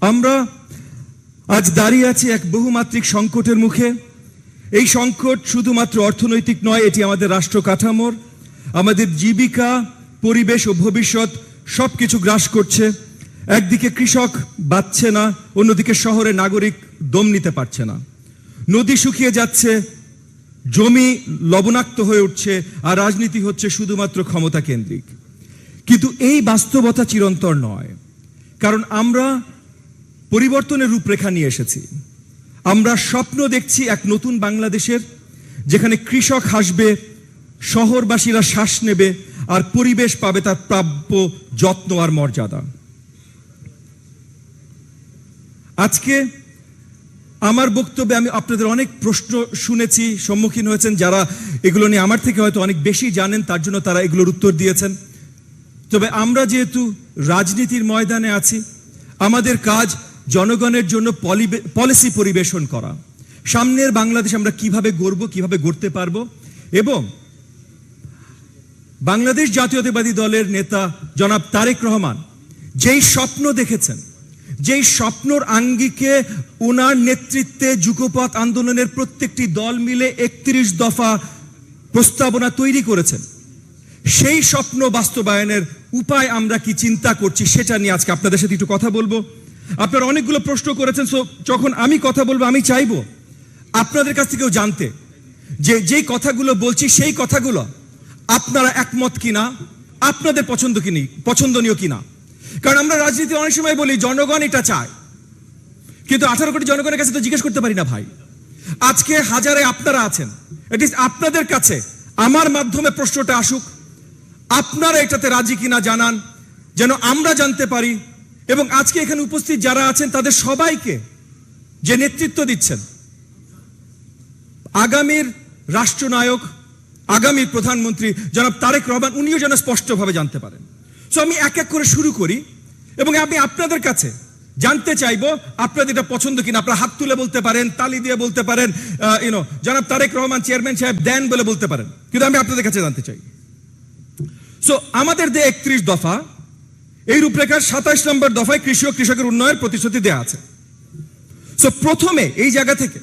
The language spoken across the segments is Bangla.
আমরা আজ দাঁড়িয়ে আছি এক বহুমাত্রিক সংকটের মুখে। এই সংকট শুধুমাত্র অর্থনৈতিক নয়, এটি আমাদের রাষ্ট্র কাঠামোর, আমাদের জীবিকা, পরিবেশ ও ভবিষ্যৎ সব কিছু গ্রাস করছে। একদিকে কৃষক বাঁচছে না, অন্যদিকে শহরে নাগরিক দম নিতে পারছে না। নদী শুকিয়ে যাচ্ছে, জমি লবণাক্ত হয়ে উঠছে, আর রাজনীতি হচ্ছে শুধুমাত্র ক্ষমতা কেন্দ্রিক। কিন্তু এই বাস্তবতা চিরন্তর নয়, কারণ আমরা পরিবর্তনের রূপরেখা নিয়ে এসেছি। আমরা স্বপ্ন দেখছি এক নতুন বাংলাদেশের, যেখানে কৃষক হাসবে, শহরবাসীরা শ্বাস নেবে, আর পরিবেশ পাবে তার প্রাপ্য যত্ন আর মর্যাদা। আজকে আমার বক্তব্যে আমি আপনাদের অনেক প্রশ্ন শুনেছি, সম্মুখীন হয়েছেন যারা এগুলো নিয়ে আমার থেকে হয়তো অনেক বেশি জানেন, তার জন্য তারা এগুলোর উত্তর দিয়েছেন। তবে আমরা যেহেতু রাজনীতির ময়দানে আছি, আমাদের কাজ জনগণের জন্য পলি- পলিসি পরিবেশন করা। সামনের বাংলাদেশ আমরা কীভাবে গড়ব, কীভাবে গড়তে পারব? এবং বাংলাদেশ জাতীয়তাবাদী দলের নেতা জনাব তারেক রহমান যেই স্বপ্ন দেখেছেন, যেই স্বপ্নর আঙ্গিকে ওনার নেতৃত্বে যুগপথ আন্দোলনের প্রত্যেকটি দল মিলে একত্রিশ দফা প্রস্তাবনা তৈরি করেছেন, সেই স্বপ্ন বাস্তবায়নের উপায় আমরা কি চিন্তা করছি সেটা নিয়ে আজকে আপনাদের সাথে একটু কথা বলব। আপনারা অনেকগুলো প্রশ্ন করেছেন, সো যখন আমি কথা বলব, আমি চাইব আপনাদের কাছ থেকেও জানতে যে যেই কথাগুলো বলছি, সেই কথাগুলো আপনারা একমত কিনা, আপনাদের পছন্দ কিনি, পছন্দনীয় কিনা। কারণ আমরা রাজনীতি অনেক সময় বলি, জনগণ এটা চায়। কিন্তু আঠারো কোটি জনগণের কাছে তো জিজ্ঞেস করতে পারি না ভাই। আজকে হাজারে আপনারা আছেন। এট আপনাদের কাছে আমার মাধ্যমে প্রশ্নটা আসুক। আপনারা এটাতে রাজি কিনা জানান, যেন আমরা জানতে পারি এবং আজকে এখানে উপস্থিত যারা আছেন, তাদের সবাইকে যে নেতৃত্ব দিচ্ছেন, আগামীর রাষ্ট্রনায়ক আগামীর প্রধানমন্ত্রী জনাব তারেক রহমান, উনিও যেন স্পষ্টভাবে জানতে পারেন। সো আমি এক এক করে শুরু করি এবং আমি আপনাদের কাছে জানতে চাইব, আপনাদের এটা পছন্দ কিনা? আপনারা হাত তুলে বলতে পারেন, তালি দিয়ে বলতে পারেন ইউনো জনাব তারেক রহমান চেয়ারম্যান সাহেব দেন বলে বলতে পারেন। কিন্তু আমি আপনাদের কাছে জানতে চাই। সো আমাদের যে একত্রিশ দফা এই রূপরেখার সাতাশ নম্বর দফায় কৃষি ও কৃষকের উন্নয়নের প্রতিশ্রুতি দেওয়া আছে। সো প্রথমে এই জায়গা থেকে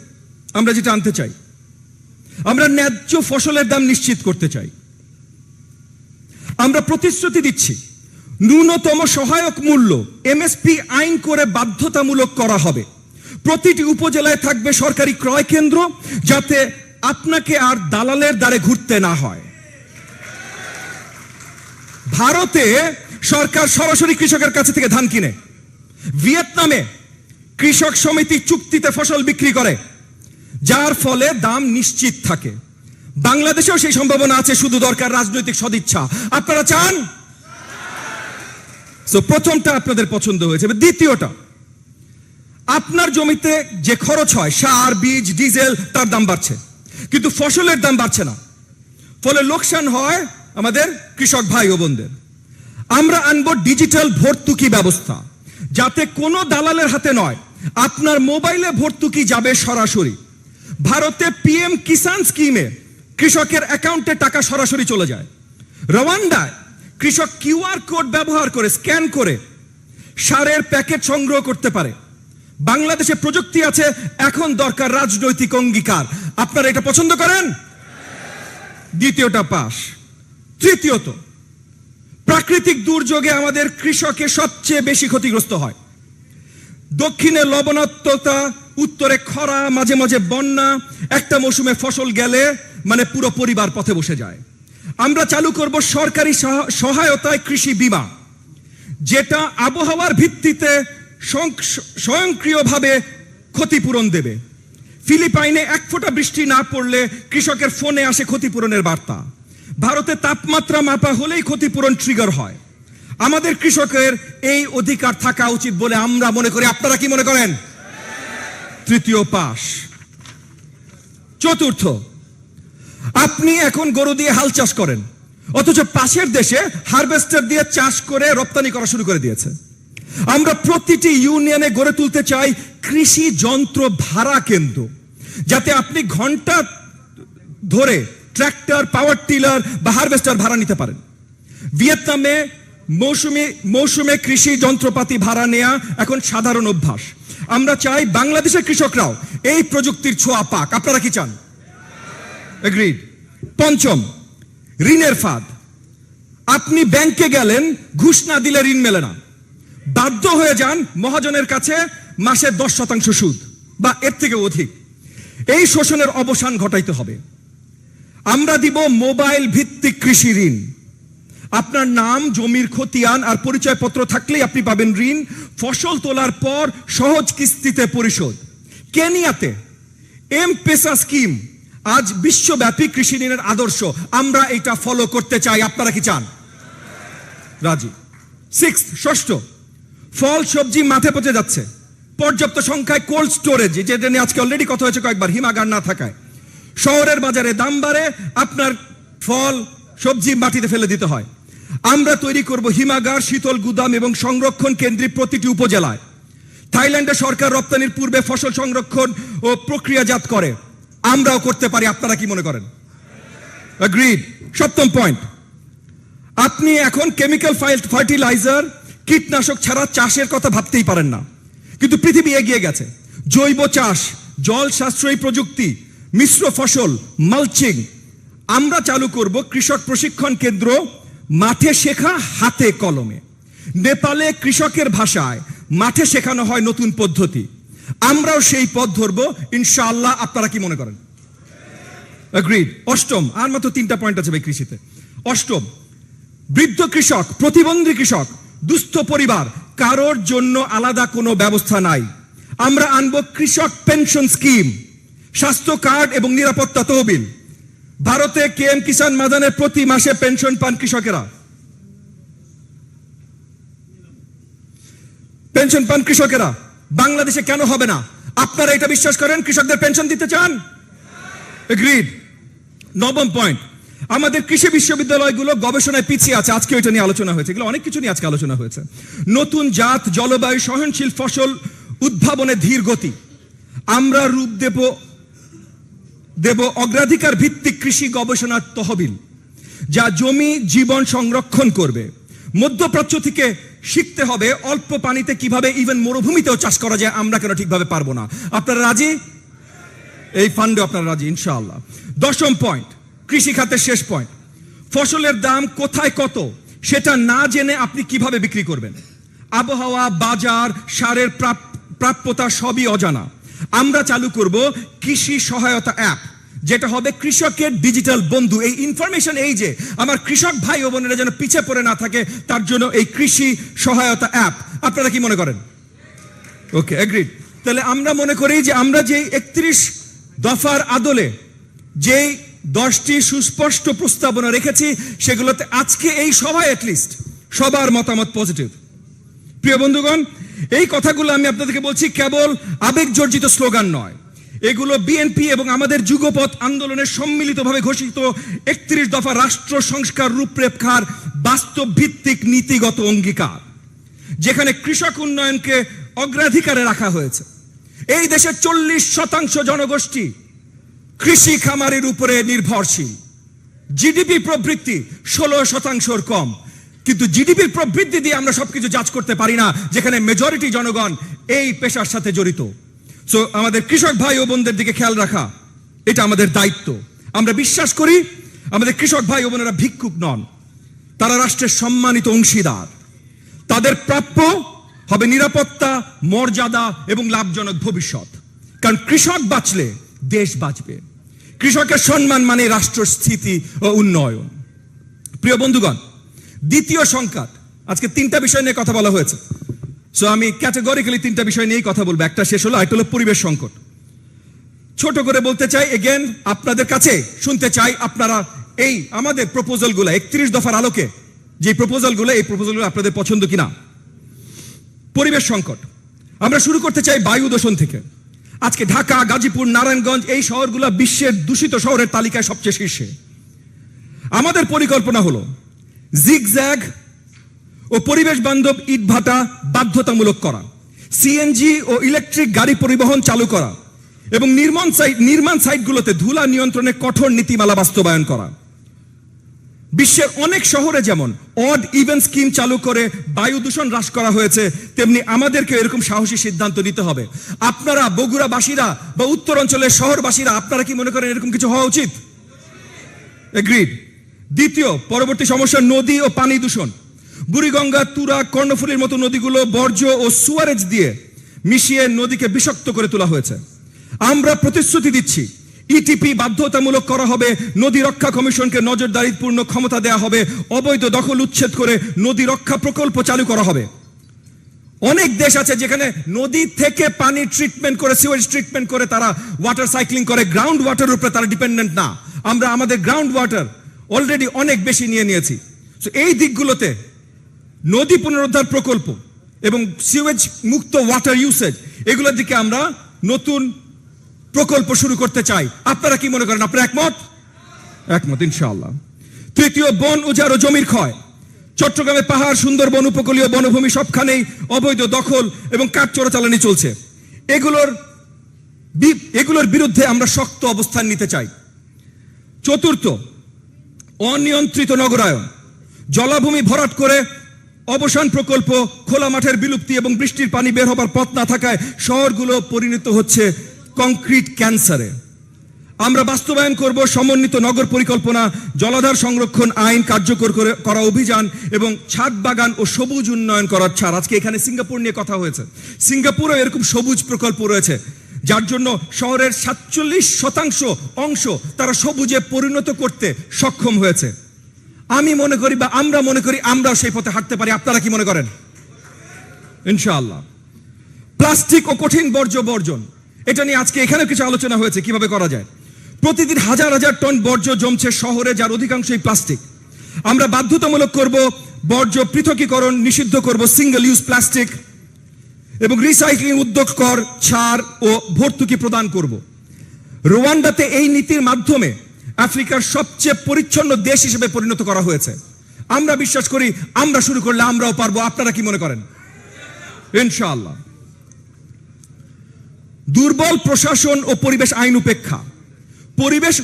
আমরা যেটা আনতে চাই, আমরা ন্যায্য ফসলের দাম নিশ্চিত করতে চাই। আমরা প্রতিশ্রুতি দিচ্ছি, ন্যূনতম সহায়ক মূল্য এমএসপি আইন করে বাধ্যতামূলক করা হবে। প্রতিটি উপজেলায় থাকবে সরকারি ক্রয় কেন্দ্র যাতে আপনাকে আর দালালের দ্বারে ঘুরতে না হয়। ভারতে সরকার সরাসরি কৃষকের কাছে থেকে ধান কিনে। ভিয়েতনামে কৃষক সমিতি চুক্তিতে ফসল বিক্রি করে, যার ফলে দাম নিশ্চিত থাকে। বাংলাদেশেও সেই সম্ভাবনা আছে, শুধু দরকার রাজনৈতিক সদিচ্ছা। আপনারা চান? প্রথমটা আপনাদের পছন্দ হয়েছে। দ্বিতীয়টা, আপনার জমিতে যে খরচ হয়, সার, বীজ, ডিজেল, তার দাম বাড়ছে। কিন্তু ফসলের দাম বাড়ছে না। ফলে লোকসান হয় আমাদের কৃষক ভাই ও বোনদের। আমরা আনব ডিজিটাল ভর্তুকি ব্যবস্থা, যাতে কোনো দালালের হাতে নয়, আপনার মোবাইলে ভর্তুকি যাবে সরাসরি। ভারতে পিএম কিষাণ স্কিমে কৃষকের অ্যাকাউন্টে টাকা সরাসরি চলে যায়। রওয়ান্ডায় কৃষক কিউআর কোড ব্যবহার করে, স্ক্যান করে সারের প্যাকেট সংগ্রহ করতে পারে। বাংলাদেশে প্রযুক্তি আছে, এখন দরকার রাজনৈতিক অঙ্গীকার। আপনারা এটা পছন্দ করেন? দ্বিতীয়টা পাশ তৃতীয়ত প্রাকৃতিক দুর্যোগে আমাদের কৃষকে সবচেয়ে বেশি ক্ষতিগ্রস্ত হয়। দক্ষিণে লবণাক্ততা, উত্তরে খরা, মাঝে মাঝে বন্যা, একটা মৌসুমে ফসল গেলে মানে পুরো পরিবার পথে বসে যায়। আমরা চালু করব সরকারি সহায়তায় কৃষি বীমা, যেটা আবহাওয়ার ভিত্তিতে স্বয়ংক্রিয়ভাবে ক্ষতিপূরণ দেবে। ফিলিপাইনে এক ফোঁটা বৃষ্টি না পড়লে কৃষকের ফোনে আসে ক্ষতিপূরণের বার্তা। ভারতে তাপমাত্রা মাপা হলেই ক্ষতিপূরণ ট্রিগার হয়। আমাদের কৃষকের এই অধিকার থাকা উচিত বলে আমরা মনে করি। আপনারা কি মনে করেন? তৃতীয় পাশ। চতুর্থ, আপনি এখন গরু দিয়ে হাল চাষ করেন, অথচ পাশের দেশে হারভেস্টার দিয়ে চাষ করে রপ্তানি করা শুরু করে দিয়েছে। আমরা প্রতিটি ইউনিয়নে গড়ে তুলতে চাই কৃষি যন্ত্র ভাড়া কেন্দ্র, যাতে আপনি ঘণ্টা ধরে ট্র্যাক্টর পাওয়ার টিলার বা হারভেস্টার ভাড়া নিতে পারেন। ভিয়েতনামে মৌসুমী, মৌসুমে কৃষি যন্ত্রপাতি ভাড়া নেয়া এখন সাধারণ অভ্যাস। আমরা চাই বাংলাদেশের কৃষকরাও এই প্রযুক্তির ছোঁয়া পাক। আপনারা কি চান? এগ্রিড পঞ্চম, ঋণের ফাঁদ। আপনি ব্যাংকে গেলেন, ঘুষ না দিলে ঋণ মেলে না। বাধ্য হয়ে যান মহাজনের কাছে মাসে দশ শতাংশ সুদ, বা এর থেকে অধিক। এই শোষণের অবসান ঘটাইতে হবে। আমরা দিব মোবাইল ভিত্তিক কৃষি ঋণ। আপনার নাম, জমির খতিয়ান আর পরিচয়পত্র থাকলেই আপনি পাবেন ঋণ। ফসল তোলার পর সহজ কিস্তিতে পরিশোধ। কেনিয়াতে এম পেসা স্কিম, আজ বিশ্বব্যাপী কৃষি ঋণের আদর্শ। আমরা এটা ফলো করতে চাই। আপনারা কি চান? রাজি। সিক্স ষষ্ঠ, ফল, সবজি মাঠে পচে যাচ্ছে। পর্যাপ্ত সংখ্যায় কোল্ড স্টোরেজ যেটা নিয়ে আজকে অলরেডি কথা হয়েছে কয়েকবার, হিমাগার না থাকায়। শহরের বাজারে দাম বাড়ে, আপনার ফল, সবজি মাটিতে ফেলে দিতে হয়। আমরা তৈরি করব হিমাগার, শীতল গুদাম এবং সংরক্ষণ কেন্দ্রিক প্রতিটি উপজেলায়। থাইল্যান্ডে সরকার রপ্তানির পূর্বে ফসল সংরক্ষণ ও প্রক্রিয়াজাত করে। আমরাও করতে পারি, আপনারা কি মনে করেন? সপ্তম পয়েন্ট আপনি এখন কেমিক্যাল ফার্টিলাইজার কীটনাশক ছাড়া চাষের কথা ভাবতেই পারেন না। কিন্তু পৃথিবী এগিয়ে গেছে। জৈব চাষ, জল সাশ্রয়ী প্রযুক্তি মিশ্র ফসল মালচিং আমরা চালু করব কৃষক প্রশিক্ষণ কেন্দ্র মাঠে শেখা হাতে কলমে। নেপালে কৃষকের ভাষায় মাঠে শেখানো হয় নতুন পদ্ধতি। আমরাও সেই পথ ধরবো, ইনশাআল্লাহ। আপনারা কি মনে করেন? অষ্টম, আর মাত্র তিনটা পয়েন্ট আছে ভাই কৃষিতে। অষ্টম, বৃদ্ধ কৃষক, প্রতিবন্ধী কৃষক, দুস্থ পরিবার, কারোর জন্য আলাদা কোনো ব্যবস্থা নাই। আমরা আনব কৃষক পেনশন স্কিম। স্বাস্থ্য কার্ড এবং নিরাপত্তা তহবিল। ভারতে কে এম কিষান মাদানে প্রতি মাসে পেনশন পান কৃষকেরা। পেনশন পান কৃষকেরা। বাংলাদেশে কেন হবে না? আপনারা এটা বিশ্বাস করেন? কৃষকদের পেনশন দিতে চান? নবম পয়েন্ট আমাদের কৃষি বিশ্ববিদ্যালয়গুলো গবেষণায় পিছিয়ে আছে। আজকে এটা নিয়ে আলোচনা হয়েছে। এগুলো অনেক কিছু নিয়ে আজকে আলোচনা হয়েছে। নতুন জাত, জলবায়ু, সহনশীল ফসল উদ্ভাবনে ধীর গতি। আমরা রূপ দেব দেব অগ্রাধিকার ভিত্তিক কৃষি গবেষণার তহবিল, যা জমি জীবন সংরক্ষণ করবে। মধ্যপ্রাচ্য থেকে শিখতে হবে অল্প পানিতে কীভাবে ইভেন মরুভূমিতেও চাষ করা যায়, আমরা কেন ঠিকভাবে পারব না। আপনারা রাজি? এই ফান্ডে আপনারা রাজি, ইনশাআল্লাহ। দশম পয়েন্ট কৃষি খাতের শেষ পয়েন্ট ফসলের দাম কোথায় কত, সেটা না জেনে আপনি কীভাবে বিক্রি করবেন? আবহাওয়া, বাজার, সারের প্রাপ্যতা সবই অজানা। আমরা চালু করব কৃষি সহায়তা অ্যাপ, যেটা হবে কৃষকের ডিজিটাল বন্ধু। এই ইনফরমেশন এই যে, আমার কৃষক ভাই ও বোনেরা যেন পিছে পড়ে না থাকে, তার জন্য এই কৃষি সহায়তা অ্যাপ। আপনারা কি মনে করেন? ওকে এগ্রিড তাহলে আমরা মনে করি যে আমরা যে একত্রিশ দফার আদলে যেই দশটি সুস্পষ্ট প্রস্তাবনা রেখেছি, সেগুলোতে আজকে এই সভায় অ্যাটলিস্ট সবার মতামত পজিটিভ প্রিয় বন্ধুগণ, এই কথাগুলো আমি আপনাদেরকে বলছি কেবল আবেগ জর্জিত স্লোগান নয়। এগুলো বিএনপি এবং আমাদের যুগপথ আন্দোলনের সম্মিলিতভাবে ঘোষিত একত্রিশ দফা রাষ্ট্র সংস্কার রূপরেখার বাস্তব ভিত্তিক নীতিগত অঙ্গীকার, যেখানে কৃষক উন্নয়নকে অগ্রাধিকারে রাখা হয়েছে। এই দেশের চল্লিশ শতাংশ জনগোষ্ঠী কৃষি খামারের উপরে নির্ভরশীল। জিডিপি প্রবৃত্তি ষোলো শতাংশর কম। কিন্তু জিডিপির প্রবৃদ্ধি দিয়ে আমরা সবকিছু যাচ করতে পারি না, যেখানে মেজরিটি জনগণ এই পেশার সাথে জড়িত। সো আমাদের কৃষক ভাই ও বোনদের দিকে খেয়াল রাখা, এটা আমাদের দায়িত্ব। আমরা বিশ্বাস করি, আমাদের কৃষক ভাই ও বোনেরা ভিক্ষুক নন, তারা রাষ্ট্রের সম্মানিত অংশীদার। তাদের প্রাপ্য হবে নিরাপত্তা, মর্যাদা এবং লাভজনক ভবিষ্যৎ। কারণ কৃষক বাঁচলে দেশ বাঁচবে। কৃষকের সম্মান মানে রাষ্ট্র স্থিতি ও উন্নয়ন। প্রিয় বন্ধুগণ দ্বিতীয় সংকট আজকে তিনটা বিষয় নিয়ে কথা বলা হয়েছে। সো আমি ক্যাটাগরিক্যালি তিনটা বিষয় নিয়েই কথা বলব। একটা শেষ হলো একটা হলো পরিবেশ সংকট। ছোট করে বলতে চাই এগেন আপনাদের কাছে শুনতে চাই আপনারা এই আমাদের প্রপোজালগুলো একত্রিশ দফার আলোকে, যে প্রপোজালগুলো এই প্রপোজালগুলো আপনাদের পছন্দ কিনা? পরিবেশ সংকট। আমরা শুরু করতে চাই বায়ু দূষণ থেকে। আজকে ঢাকা, গাজীপুর, নারায়ণগঞ্জ, এই শহরগুলো বিশ্বের দূষিত শহরের তালিকায় সবচেয়ে শীর্ষে। আমাদের পরিকল্পনা হলো জিগজ্যাগ ও পরিবেশ বান্ধব ইটভাটা বাধ্যতামূলক করা সিএনজি ও ইলেকট্রিক গাড়ি পরিবহন চালু করা এবং নির্মাণ সাইট নির্মাণ সাইটগুলোতে ধুলা নিয়ন্ত্রণে কঠোর নীতিমালা বাস্তবায়ন করা। বিশ্বের অনেক শহরে যেমন অড ইভেন স্কিম চালু করে বায়ু দূষণ হ্রাস করা হয়েছে, তেমনি আমাদেরকে এরকম সাহসী সিদ্ধান্ত নিতে হবে। আপনারা বগুড়াবাসীরা বা উত্তর অঞ্চলের শহরবাসীরা, আপনারা কি মনে করেন এরকম কিছু হওয়া উচিত? এগ্রিড দ্বিতীয়, পরবর্তী সমস্যা, নদী ও পানি দূষণ। বুড়িগঙ্গা, তুরা, কর্ণফুলীর মতো নদীগুলো বর্জ্য ও সুয়ারেজ দিয়ে মিশিয়ে নদীকে বিষাক্ত করে তোলা হয়েছে। আমরা প্রতিশ্রুতি দিচ্ছি ইটিপি বাধ্যতামূলক করা হবে, নদী রক্ষা কমিশনকে নজরদারিপূর্ণ ক্ষমতা দেওয়া হবে, অবৈধ দখল উচ্ছেদ করে নদী রক্ষা প্রকল্প চালু করা হবে। অনেক দেশ আছে যেখানে নদী থেকে পানি ট্রিটমেন্ট করে সিওয়েজ ট্রিটমেন্ট করে, তারা ওয়াটার সাইক্লিং করে গ্রাউন্ড ওয়াটারের উপরে তারা ডিপেন্ডেন্ট না। আমরা আমাদের গ্রাউন্ড ওয়াটার অলরেডি অনেক বেশি নিয়ে নিয়েছি। তো এই দিকগুলোতে নদী পুনরুদ্ধার প্রকল্প এবং সিওয়েজ মুক্ত ওয়াটার ইউসেজ এগুলোর দিকে আমরা নতুন প্রকল্প শুরু করতে চাই। আপনারা কি মনে করেন, আপনারা একমত? একমত, ইনশাআল্লাহ। তৃতীয়, বন উজাড় ও জমির ক্ষয়। চট্টগ্রামে পাহাড়, সুন্দরবন, উপকূলীয় বনভূমি সবখানেই অবৈধ, দখল এবং কাঠ চোরাচালানি চলছে। এগুলোর এগুলোর বিরুদ্ধে আমরা শক্ত অবস্থান নিতে চাই। চতুর্থ অনিয়ন্ত্রিত নগরায়ন জলাভূমি ভরাট করে অবসান প্রকল্প, খোলা মাঠের বিলুপ্তি এবং বৃষ্টির পানি বের হবার পথ না থাকায় শহরগুলো পরিণত হচ্ছে কংক্রিট ক্যান্সারে। আমরা বাস্তবায়ন করব সমন্বিত নগর পরিকল্পনা, জলাধার সংরক্ষণ আইন কার্যকর করে করা অভিযান এবং ছাদ বাগান ও সবুজ উন্নয়ন করার ছাড়। আজকে এখানে সিঙ্গাপুর নিয়ে কথা হয়েছে। সিঙ্গাপুরও এরকম সবুজ প্রকল্প রয়েছে। যার জন্য শহরের সাতচল্লিশ শতাংশ অংশ তারা সবুজে পরিণত করতে সক্ষম হয়েছে। আমি মনে করি বা আমরা মনে করি আমরা সেই পথে হাঁটতে পারি। আপনারা কি মনে করেন? ইনশাআল্লাহ। প্লাস্টিক ও কঠিন বর্জ্য বর্জন। এটা নিয়ে আজকে এখানে কিছু আলোচনা হয়েছে, কীভাবে করা যায়। প্রতিদিন হাজার হাজার টন বর্জ্য জমছে শহরে, যার অধিকাংশই প্লাস্টিক। আমরা বাধ্যতামূলক করব বর্জ্য পৃথকীকরণ, নিষিদ্ধ করব সিঙ্গেল ইউজ প্লাস্টিক এবং রিসাইক্লিং উদ্যোগ কর, ছাড় ও ভর্তুকি প্রদান করব। রোয়ান্ডাতে এই নীতির মাধ্যমে আফ্রিকার সবচেয়ে পরিচ্ছন্ন দেশ হিসেবে পরিণত করা হয়েছে। আমরা বিশ্বাস করি, আমরা শুরু করলে আমরাও পারব। আপনারা কি মনে করেন? ইনশাআল্লাহ। দুর্বল প্রশাসন ও পরিবেশ আইন উপেক্ষা। পরিবেশ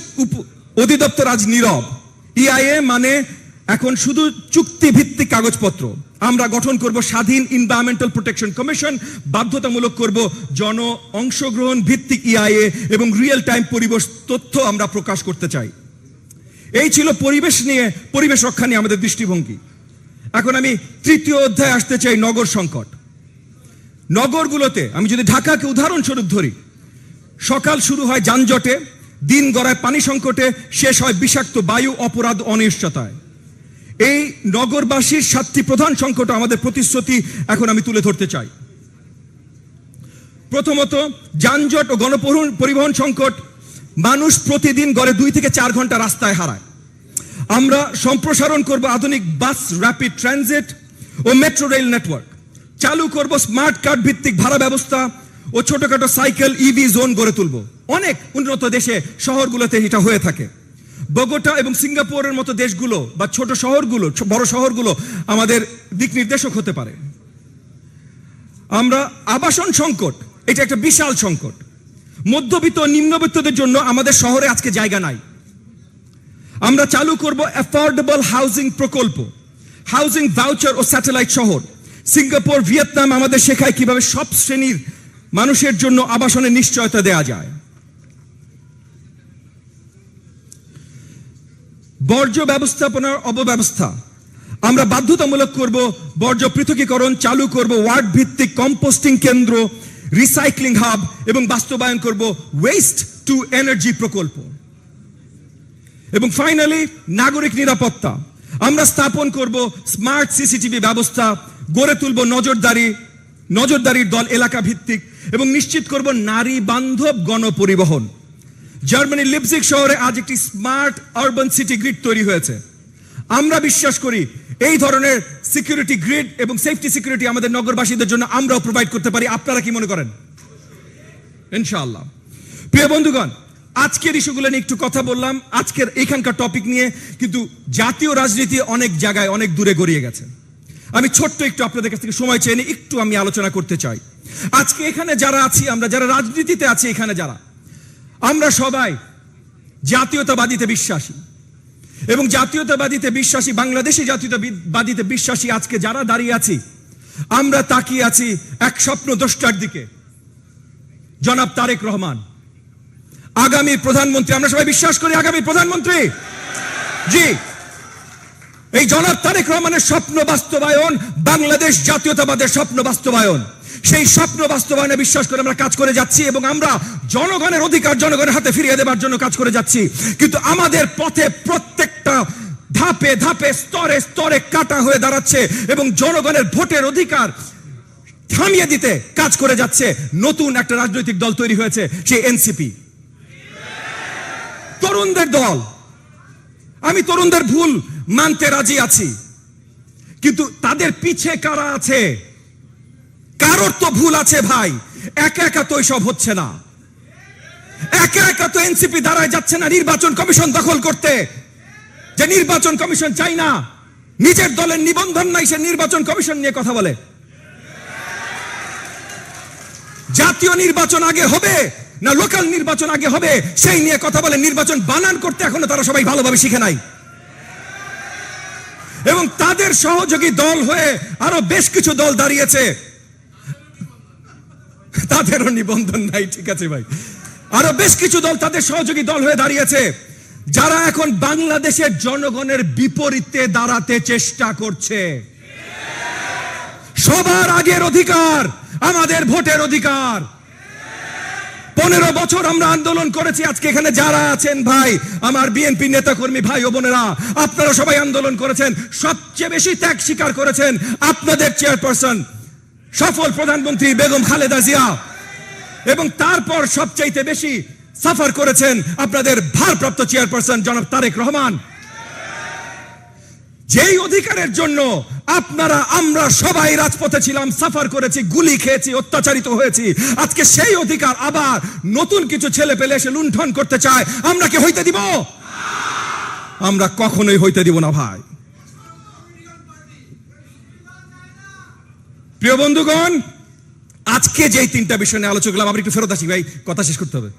অধিদপ্তর আজ নীরব। ইআইএ মানে এখন শুধু চুক্তি ভিত্তিক কাগজপত্র। আমরা গঠন করব স্বাধীন এনভায়রনমেন্টাল প্রোটেকশন কমিশন বাধ্যতামূলক করব জন অংশগ্রহণ ভিত্তিক ইআইএ এবং রিয়েল টাইম পরিবেশ তথ্য আমরা প্রকাশ করতে চাই। এই ছিল পরিবেশ নিয়ে, পরিবেশ রক্ষা নিয়ে আমাদের দৃষ্টিভঙ্গি। এখন আমি তৃতীয় অধ্যায়ে আসতে চাই নগর সংকট। নগরগুলোতে, আমি যদি ঢাকাকে উদাহরণস্বরূপ ধরি, সকাল শুরু হয় যানজটে, দিন গড়ায় পানি সংকটে, শেষ হয় বিষাক্ত বায়ু অপরাধ অনিশ্চয়তায়। এই নগরবাসীর সাতটি প্রধান সংকট আমাদের প্রতিশ্রুতি এখন আমি তুলে ধরতে চাই। প্রথমত, যানজট ও গণপরিবহন পরিবহন সংকট মানুষ প্রতিদিন গড়ে দুই থেকে চার ঘণ্টা রাস্তায় হারায়। আমরা সম্প্রসারণ করব আধুনিক বাস র্যাপিড ট্রানজিট ও মেট্রো রেল নেটওয়ার্ক চালু করব স্মার্ট কার্ড ভিত্তিক ভাড়া ব্যবস্থা ও ছোটখাটো সাইকেল ইভি জোন গড়ে তুলব। অনেক উন্নত দেশে শহরগুলোতে এটা হয়ে থাকে। বগোটা এবং সিঙ্গাপুরের মতো দেশগুলো বা ছোট শহরগুলো বড় শহরগুলো আমাদের দিক নির্দেশক হতে পারে। আমরা আবাসন সংকট, এটা একটা বিশাল সংকট। মধ্যবিত্ত নিম্নবিত্তদের জন্য আমাদের শহরে আজকে জায়গা নাই। আমরা চালু করব অ্যাফোর্ডেবল হাউজিং প্রকল্প হাউজিং ভাউচার ও স্যাটেলাইট শহর। সিঙ্গাপুর, ভিয়েতনাম আমাদের শেখায় কীভাবে সব শ্রেণির মানুষের জন্য আবাসনের নিশ্চয়তা দেয়া যায়। বর্জ্য ব্যবস্থাপনার অবব্যবস্থা আমরা বাধ্যতামূলক করব, বর্জ্য পৃথকীকরণ চালু করব, ওয়ার্ড ভিত্তিক কম্পোস্টিং কেন্দ্র রিসাইক্লিং হাব এবং বাস্তবায়ন করব ওয়েস্ট টু এনার্জি প্রকল্প। এবং ফাইনালি নাগরিক নিরাপত্তা। আমরা স্থাপন করব স্মার্ট সিসিটিভি ব্যবস্থা, গড়ে তুলব নজরদারি, নজরদারির দল এলাকা ভিত্তিক এবং নিশ্চিত করব নারী বান্ধব গণপরিবহন। জার্মানির লিপজিক শহরে আজ একটি স্মার্ট আরবান সিটি গ্রিড তৈরি হয়েছে। আমরা বিশ্বাস করি এই ধরনের সিকিউরিটি গ্রিড এবং সেফটি সিকিউরিটি আমাদের নগরবাসীদের জন্য আমরাও প্রোভাইড করতে পারি। আপনারা কি মনে করেন? ইনশাআল্লাহ। প্রিয় বন্ধুগণ, আজকের ইস্যুগুলো নিয়ে একটু কথা বললাম। আজকের এখানকার টপিক নিয়ে কিন্তু জাতীয় রাজনীতি অনেক জায়গায়, অনেক দূরে গড়িয়ে গেছে। আমি ছোট্ট একটু আপনাদের কাছ থেকে সময় চেয়ে একটু আমি আলোচনা করতে চাই। আজকে এখানে যারা আছি, আমরা যারা রাজনীতিতে আছি, এখানে যারা আমরা সবাই জাতীয়তাবাদীতে বিশ্বাসী। এবং জাতীয়তাবাদীতে বিশ্বাসী, বাংলাদেশি জাতীয়তাবাদীতে বিশ্বাসী আজকে যারা দাঁড়িয়ে আছি, আমরা তাকিয়ে আছি এক স্বপ্ন দশটার দিকে। জনাব তারেক রহমান, আগামী প্রধানমন্ত্রী, আমরা সবাই বিশ্বাস করি আগামী প্রধানমন্ত্রী? জি। এই জনাব তারেক রহমানের স্বপ্ন বাস্তবায়ন, বাংলাদেশ জাতীয়তাবাদের স্বপ্ন বাস্তবায়ন। সেই স্বপ্ন বাস্তবায়নে বিশ্বাস করে আমরা কাজ করে যাচ্ছি এবং আমরা জনগণের অধিকার জনগণের হাতে ফিরিয়ে দেবার জন্য কাজ করে যাচ্ছি। কিন্তু আমাদের পথে প্রত্যেকটা ধাপে ধাপে, স্তরে স্তরে কাটা হয়ে দাঁড়াচ্ছে এবং জনগণের ভোটের অধিকার থামিয়ে দিতে কাজ করে যাচ্ছে। নতুন একটা রাজনৈতিক দল তৈরি হয়েছে, সেই এনসিপি। তরুণদের দল। আমি তরুণদের ভুল মানতে রাজি আছি। কিন্তু তাদের পিছে কারা আছে? কারোর তো ভুল আছে ভাই। একা একা তো সব হচ্ছে না। একা একা তো এনসিপি দাঁড়ায় যাচ্ছে না নির্বাচন কমিশন দখল করতে। যে নির্বাচন কমিশন চাই না, নিজের দলের নিবন্ধন নাই, সে নির্বাচন কমিশন নিয়ে কথা বলে। জাতীয় নির্বাচন আগে হবে না লোকাল নির্বাচন আগে হবে, সেই নিয়ে কথা বলে। নির্বাচন বানান করতে এখনও তারা সবাই ভালোভাবে শিখে নাই। এবং তাদের সহযোগী দল হয়ে আরও বেশ কিছু দল দাঁড়িয়েছে। তাদেরও নিবন্ধন নাই, ঠিক আছে ভাই। আরও বেশ কিছু দল তাদের সহযোগী দল হয়ে দাঁড়িয়েছে। যারা এখন বাংলাদেশের জনগণের বিপরীতে দাঁড়াতে চেষ্টা করছে। সবার আগের অধিকার, আমাদের ভোটের অধিকার। পনেরো বছর আমরা আন্দোলন করেছি, আজকে এখানে যারা আছেন ভাই, আমার বিএনপি নেতাকর্মী ভাই ও বোনেরা, আপনারা সবাই আন্দোলন করেছেন। সবচেয়ে বেশি ত্যাগ স্বীকার করেছেন আপনাদের চেয়ারপারসন সফল প্রধানমন্ত্রী বেগম খালেদা জিয়া এবং তারপর সবচাইতে বেশি সাফার করেছেন আপনাদের ভারপ্রাপ্ত চেয়ারপারসন জনাব তারেক রহমান। যেই অধিকারের জন্য আপনারা, আমরা সবাই রাজপথে ছিলাম, সাফার করেছি, গুলি খেয়েছি, অত্যাচারিত হয়েছি, আজকে সেই অধিকার আবার নতুন কিছু ছেলে পেলে এসে লুণ্ঠন করতে চায়, আমরা কি হইতে দিব? আমরা কখনোই হইতে দিব না ভাই। প্রিয় বন্ধুগণ, আজকে যে তিনটা বিষয় নিয়ে আলোচনা করলাম আমরা একটু ফেরত আসি ভাই, কথা শেষ করতে হবে।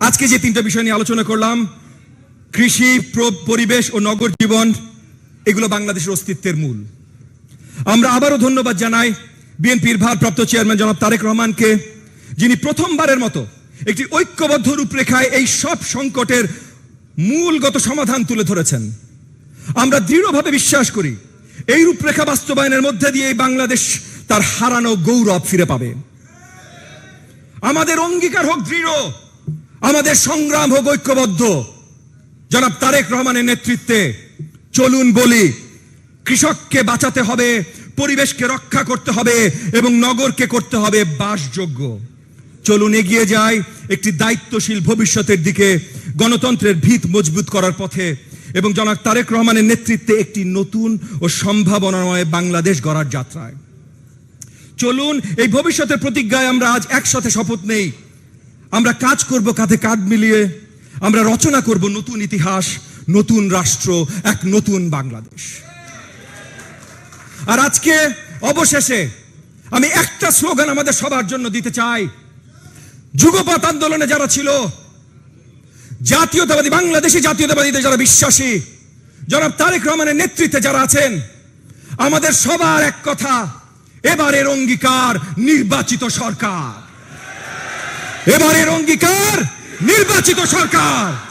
আজকে যে তিনটা বিষয় নিয়ে আলোচনা করলাম, কৃষি, প্র- পরিবেশ ও নগর জীবন, এগুলো বাংলাদেশের অস্তিত্বের মূল। আমরা আবারও ধন্যবাদ জানাই বিএনপির ভারপ্রাপ্ত চেয়ারম্যান জনাব তারেক রহমানকে, যিনি প্রথমবারের মতো একটি ঐক্যবদ্ধ রূপরেখায় এই সব সংকটের মূলগত সমাধান তুলে ধরেছেন। আমরা দৃঢ়ভাবে বিশ্বাস করি, এই রূপরেখা বাস্তবায়নের মধ্যে দিয়ে বাংলাদেশ তার হারানো গৌরব ফিরে পাবে। আমাদের অঙ্গীকার হোক দৃঢ়, আমাদের সংগ্রাম হোক ঐক্যবদ্ধ। জনাব তারেক রহমানের নেতৃত্বে চলুন বলি, কৃষককে বাঁচাতে হবে, পরিবেশকে রক্ষা করতে হবে এবং নগরকে করতে হবে বাসযোগ্য। চলুন এগিয়ে যাই একটি দায়িত্বশীল ভবিষ্যতের দিকে, গণতন্ত্রের ভিত মজবুত করার পথে এবং জনাব তারেক রহমানের নেতৃত্বে একটি নতুন ও সম্ভাবনাময় বাংলাদেশ গড়ার যাত্রায়। চলুন, এই ভবিষ্যতের প্রতিজ্ঞায় আমরা আজ একসাথে শপথ নেই। আমরা কাজ করব কাঁধে কাঁধ মিলিয়ে, আমরা রচনা করব নতুন ইতিহাস, নতুন রাষ্ট্র, এক নতুন বাংলাদেশ। আর আজকে, অবশেষে, আমি একটা স্লোগান আমাদের সবার জন্য দিতে চাই। যুগপৎ আন্দোলনে যারা ছিল, জাতীয়তাবাদী, বাংলাদেশি জাতীয়তাবাদীতে যারা বিশ্বাসী, জনাব তারেক রহমানের নেতৃত্বে যারা আছেন, আমাদের সবার এক কথা এবারের অঙ্গীকার নির্বাচিত সরকার। এবারের অঙ্গীকার নির্বাচিত সরকার।